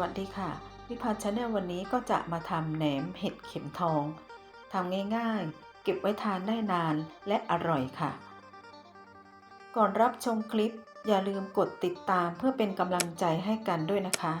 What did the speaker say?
วัสดีค่ะวิพานชาแนลวันนี้ก็จะมาทำแหนมเห็ดเข็มทอง ทำง่ายๆ เก็บไว้ทานได้นานและอร่อยค่ะ ก่อนรับชมคลิปอย่าลืมกดติดตามเพื่อเป็นกำลังใจให้กันด้วยนะคะ